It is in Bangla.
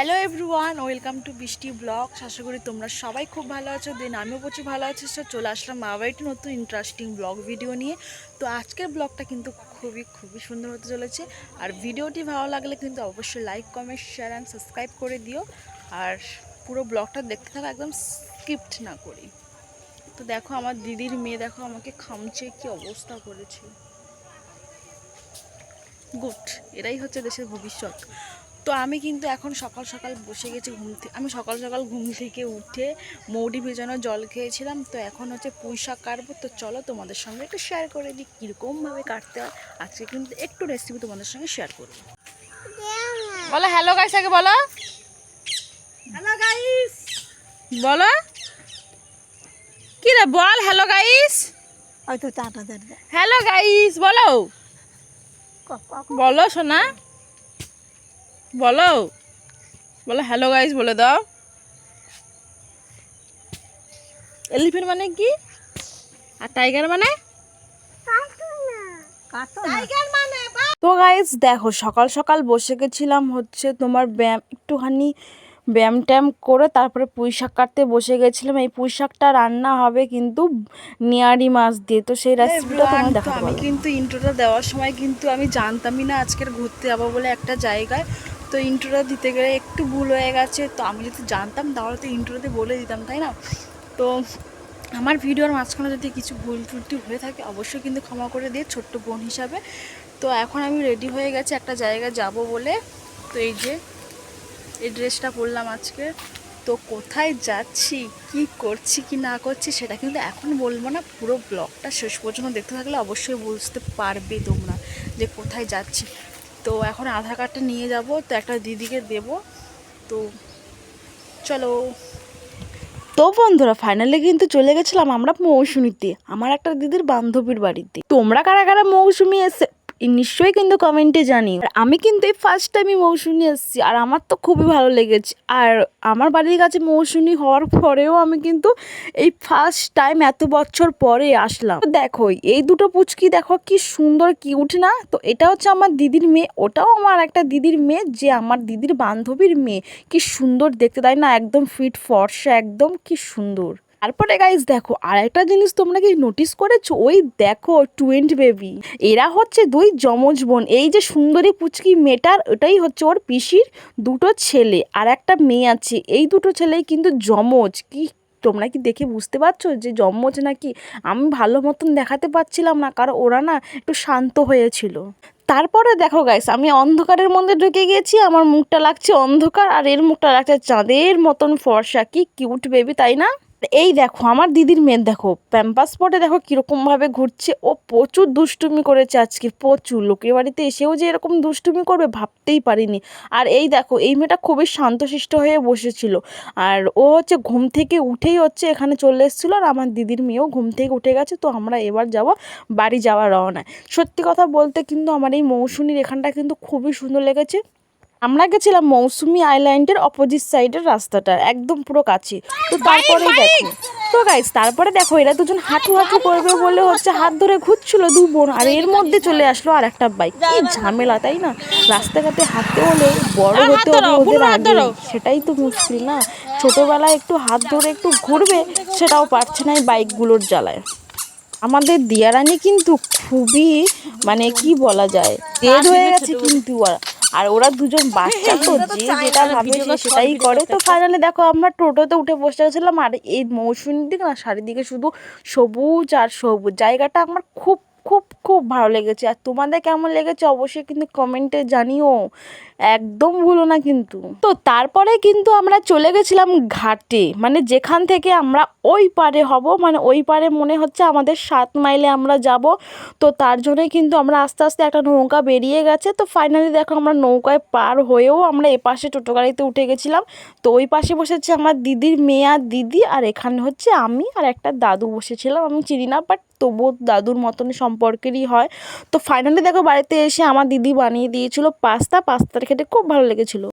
Hello everyone welcome to Brishti blog আশা করি তোমরা সবাই খুব ভালো আছো দেন আমিও প্রচুর ভালো আছি। তো চলে আসলাম মা বাড়িতে নতুন ইন্টারেস্টিং ব্লগ ভিডিও নিয়ে। তো আজকের ব্লগটা কিন্তু খুবই খুবই সুন্দর হতে চলেছে। আর ভিডিওটি ভালো লাগলে কিন্তু অবশ্যই like comment share and subscribe করে দিও। আর পুরো ব্লগটা দেখতে থাকো একদম স্কিপ্ট না করি। তো দেখো আমার দিদির মেয়ে, দেখো আমাকে খামচে কি অবস্থা করেছে। গুড এরাই হচ্ছে দেশের ভবিষ্যৎ। তো আমি কিন্তু এখন সকাল সকাল বসে গেছি ঘুম থেকে আমি সকাল সকাল ঘুম থেকে উঠে মৌরি ভেজানো জল খেয়েছিলাম। তো এখন হচ্ছে পুঁই শাক কাটবো। তো চলো তোমাদের সঙ্গে একটু শেয়ার করে দিই কীরকমভাবে কাটতে হয়। আজকে কিন্তু একটু রেসিপি তোমাদের সঙ্গে শেয়ার করব। বলো হ্যালো গাইস আগে বলো। হ্যালো গাইস বলো। কি রে বল হ্যালো গাইস হয়তো দেবে হ্যালো গাইস বলো। বলো সোনা বলো। বলো হ্যালো গাইস বলে দাও। এলিফেন্ট মানে কি? আর টাইগার মানে? তো গাইস দেখো সকাল সকাল বসে গেছিলাম হচ্ছে তোমার ব্যায়াম একটুখানি ব্যায়াম ট্যায়াম করে তারপরে পুঁই শাক কাটতে বসে গেছিলাম। এই পুঁই শাকটা রান্না হবে কিন্তু নিয়ারি মাছ দিয়ে। তো সেই রেসিপিটা তোমার দেখা আমি কিন্তু ইন্ট্রোটা দেওয়ার সময় কিন্তু আমি জানতামই না আজকের ঘুরতে যাব বলে একটা জায়গায়। তো ইন্ট্রোটা দিতে গেলে একটু ভুল হয়ে গেছে, তো আমি যদি জানতাম তাহলে তো ইন্ট্রোতে বলে দিতাম, তাই না? তো আমার ভিডিওর মাঝখানে যদি কিছু ভুল ত্রুটি হয়ে থাকে, অবশ্যই কিন্তু ক্ষমা করে দিয়ে ছোট্ট বোন হিসাবে। তো এখন আমি রেডি হয়ে গেছি একটা জায়গায় যাব বলে। তো এই যে, এই ড্রেসটা পরলাম আজকে। তো কোথায় যাচ্ছি, কি করছি, কি না করছি, সেটা কিন্তু এখন বলব না। পুরো ব্লগটা শেষ পর্যন্ত দেখতে থাকলে অবশ্যই বুঝতে পারবে তোমরা যে কোথায় যাচ্ছি। তো এখন আধার কার্ডটা নিয়ে যাব, তো একটা দিদিকে দেব। তো চলো। তো বন্ধুরা ফাইনালি কিন্তু চলে গেছিলাম আমরা মৌসুমিতে, আমার একটা দিদির বান্ধবীর বাড়িতে। তোমরা কারা কারা মৌসুমি এসে নিশ্চয়ই কিন্তু কমেন্টে জানি। আর আমি কিন্তু এই ফার্স্ট টাইমই মৌসুমি এসেছি, আর আমার তো খুবই ভালো লেগেছে। আর আমার বাড়ির কাছে মৌসুমি হওয়ার পরেও আমি কিন্তু এই ফার্স্ট টাইম এত বছর পরে আসলাম। দেখো, এই দুটো পুচকি দেখো কি সুন্দর কিউট না? তো এটা হচ্ছে আমার দিদির মেয়ে, ওটাও আমার একটা দিদির মেয়ে, যে আমার দিদির বান্ধবীর মেয়ে। কি সুন্দর দেখতে, তাই না? একদম ফিট ফর্সা, একদম কি সুন্দর। তারপরে গাইজ দেখো আর একটা জিনিস তোমরা কি নোটিস করেছ? ওই দেখো টুয়েন্ট বেবি এরা হচ্ছে দুই যমজ বোন। এই যে সুন্দরী পুচকি মেটার ওটাই হচ্ছে ওর পিসির দুটো ছেলে আর একটা মেয়ে আছে। এই দুটো ছেলেই কিন্তু যমজ। কি তোমরা কি দেখে বুঝতে পারছ যে জমজ নাকি আমি ভালো মতন দেখাতে পারছিলাম না, কারণ ওরা না একটু শান্ত হয়েছিল। তারপরে দেখো গাইস আমি অন্ধকারের মধ্যে ঢুকে গেছি, আমার মুখটা লাগছে অন্ধকার আর এর মুখটা লাগছে চাঁদের মতন ফর্সা। কি কিউট বেবি তাই না? এই দেখো, আমার দিদির মেয়ে, দেখো প্যাম্পাস পটে দেখো কীরকমভাবে ঘুরছে। ও প্রচুর দুষ্টুমি করেছে আজকে, প্রচুর। লোকের বাড়িতে এসেও যে এরকম দুষ্টুমি করবে ভাবতেই পারিনি। আর এই দেখো, এই মেয়েটা খুবই শান্তশিষ্ট হয়ে বসেছিল। আর ও হচ্ছে ঘুম থেকে উঠেই হচ্ছে এখানে চলে এসেছিল, আর আমার দিদির মেয়েও ঘুম থেকে উঠে গেছে, তো আমরা এবার যাব বাড়ি যাওয়া রওনা সত্যি কথা বলতে কিন্তু আমার এই মৌসুমীর এখানটা কিন্তু খুবই সুন্দর লেগেছে। আমরা গেছিলাম মৌসুমি আইল্যান্ডের অপোজিট সাইডের রাস্তাটা একদম পুরো কাছে। তো তারপরে দেখো তো গাইস তারপরে দেখো এরা দুজন হাঁটু হাঁটু করবে বলে হচ্ছে হাত ধরে ঘুরছিল দু বোন আর এর মধ্যে চলে আসলো আর একটা বাইক কি ঝামেলা তাই না? রাস্তাঘাটে হাঁটতে হলে বড় হতে হবে ওদের আগে সেটাই তো মুশকিল না। ছোটবেলায় একটু হাত ধরে একটু ঘুরবে সেটাও পারছে না এই বাইকগুলোর জ্বালায়। আমাদের দিয়ারানি কিন্তু খুবই মানে কি বলা যায় জেদ হয়ে গেছে কিন্তু ওরা আর ওরা দুজন বাচ্চা তো যে যেটা ভাবে সেটাই করে। তো ফাইনালি দেখো আমরা টোটোতে উঠে বসে গেছিলাম আর এই মৌসুমীর দিকে না চারিদিকে শুধু সবুজ আর সবুজ জায়গাটা আমার খুব খুব খুব ভালো লেগেছে। আর তোমাদের কেমন লেগেছে অবশ্যই কিন্তু কমেন্টে জানিও। একদম ভুলো না কিন্তু। তো তারপরে কিন্তু আমরা চলে গেছিলাম ঘাটে। মানে যেখান থেকে আমরা ওই পারে হব। মানে ওই পারে মনে হচ্ছে আমাদের সাত মাইলে আমরা যাব। তো তার জন্যই কিন্তু আমরা আস্তে আস্তে একটা নৌকা বেরিয়ে গেছে। তো ফাইনালি দেখো আমরা নৌকায় পার হয়েও আমরা এপাশে টোটো গাড়িতে উঠে গেছিলাম। তো ওই পাশে বসেছে আমার দিদির মেয়ে দিদি। আর এখানে হচ্ছে আমি আর একটা দাদু বসেছিলাম। আমি চিনি না বাট তবুও দাদুর মতনই সম্পর্কেরই হয়। তো ফাইনালি দেখো বাড়িতে এসে আমার দিদি বানিয়ে দিয়েছিলো পাস্তা। পাস্তাটা খেতে খুব ভালো লেগেছিলো।